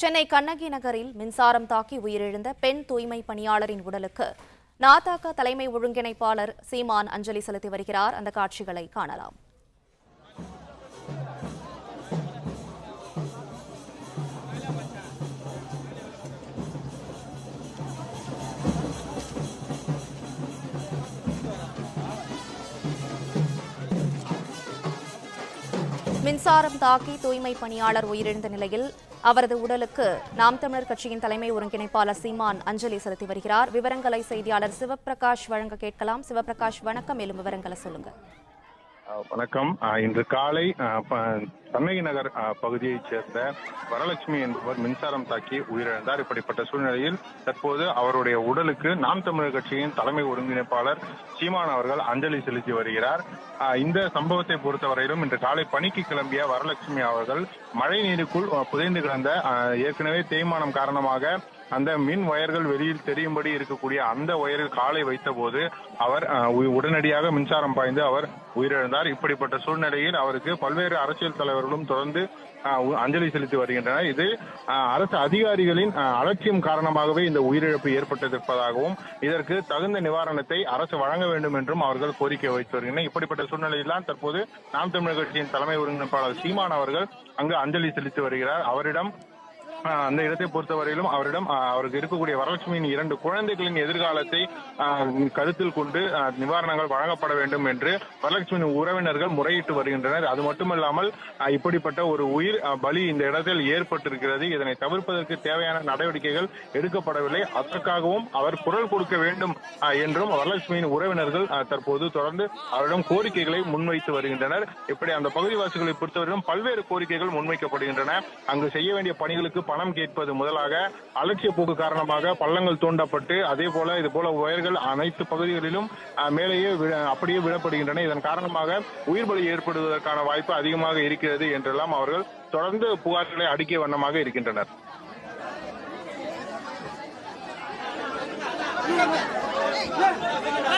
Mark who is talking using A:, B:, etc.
A: சென்னை கண்ணகி நகரில் மின்சாரம் தாக்கி உயிரிழந்த பெண் தூய்மை பணியாளரின் உடலுக்கு நாதாக்க தலைமை ஒருங்கிணைப்பாளர் சீமான் அஞ்சலி செலுத்தி வருகிறார். அந்த காட்சிகளை காணலாம். மின்சாரம் தாக்கி தூய்மை பணியாளர் உயிரிழந்த நிலையில் அவரது உடலுக்கு நாம் தமிழர் கட்சியின் தலைமை ஒருங்கிணைப்பாளர் சீமான் அஞ்சலி செலுத்தி வருகிறார். விவரங்களை செய்தியாளர் சிவபிரகாஷ் வழங்க கேட்கலாம். சிவபிரகாஷ் வணக்கம். மேலும் விவரங்களை
B: சொல்லுங்கள். வணக்கம். இன்று காலை சென்னை நகர் பகுதியைச் சேர்ந்த வரலட்சுமி என்பவர் மின்சாரம் தாக்கி உயிரிழந்தார். இப்படிப்பட்ட சூழ்நிலையில் தற்போது அவருடைய உடலுக்கு நாம் தமிழர் கட்சியின் தலைமை ஒருங்கிணைப்பாளர் சீமான் அவர்கள் அஞ்சலி செலுத்தி வருகிறார். இந்த சம்பவத்தை பொறுத்தவரையிலும் இன்று காலை பணிக்கு கிளம்பிய வரலட்சுமி அவர்கள் மழை நீருக்குள் புதைந்து கிடந்த ஏற்கனவே தேய்மானம் காரணமாக அந்த மின் வயர்கள் வெளியில் தெரியும்படி இருக்கக்கூடிய அந்த ஒயரில் காலை வைத்தபோது அவர் அஹ், உடனடியாக மின்சாரம் பாய்ந்து அவர் உயிரிழந்தார். இப்படிப்பட்ட சூழ்நிலையில் அவருக்கு பல்வேறு அரசியல் தலைவர்களும் தொடர்ந்து அஞ்சலி செலுத்தி வருகின்றனர். இது அஹ், அரசு அதிகாரிகளின் அலட்சியம் காரணமாகவே இந்த உயிரிழப்பு ஏற்பட்டிருப்பதாகவும் இதற்கு தகுந்த நிவாரணத்தை அரசு வழங்க வேண்டும் என்றும் அவர்கள் கோரிக்கை வைத்து வருகின்றனர். இப்படிப்பட்ட சூழ்நிலையில்தான் தற்போது நாம் தமிழர் கட்சியின் தலைமை ஒருங்கிணைப்பாளர் சீமான் அவர்கள் அங்கு அஞ்சலி செலுத்தி வருகிறார். அவரிடம் அந்த இடத்தை பொறுத்தவரையிலும் அவரிடம் அவருக்கு இருக்கக்கூடிய வரலட்சுமியின் இரண்டு குழந்தைகளின் எதிர்காலத்தை கருத்தில் கொண்டு நிவாரணங்கள் வழங்கப்பட வேண்டும் என்று வரலட்சுமியின் உறவினர்கள் முறையிட்டு வருகின்றனர். அது மட்டுமல்லாமல் இப்படிப்பட்ட ஒரு உயிர் பலி இந்த இடத்தில் ஏற்பட்டிருக்கிறது. இதனை தவிர்ப்பதற்கு தேவையான நடவடிக்கைகள் எடுக்கப்படவில்லை. அதற்காகவும் அவர் குரல் கொடுக்க வேண்டும் என்றும் வரலட்சுமியின் உறவினர்கள் தற்போது தொடர்ந்து அவரிடம் கோரிக்கைகளை முன்வைத்து வருகின்றனர். இப்படி அந்த பகுதிவாசிகளை பொறுத்தவரையிலும் பல்வேறு கோரிக்கைகள் முன்வைக்கப்படுகின்றன. அங்கு செய்ய வேண்டிய பணிகளுக்கு பணம் கேட்பது முதலாக அலட்சிய போக்கு காரணமாக பள்ளங்கள் தோண்டப்பட்டு அதே போல இது போல உயர்கள் அனைத்து பகுதிகளிலும் மேலேயே அப்படியே விடப்படுகின்றன இதன் காரணமாக உயிர் பலி ஏற்படுவதற்கான வாய்ப்பு அதிகமாக இருக்கிறது என்றெல்லாம் அவர்கள் தொடர்ந்து புகார்களை அடுக்கிய வண்ணமாக இருக்கின்றனர்
C: Yeah.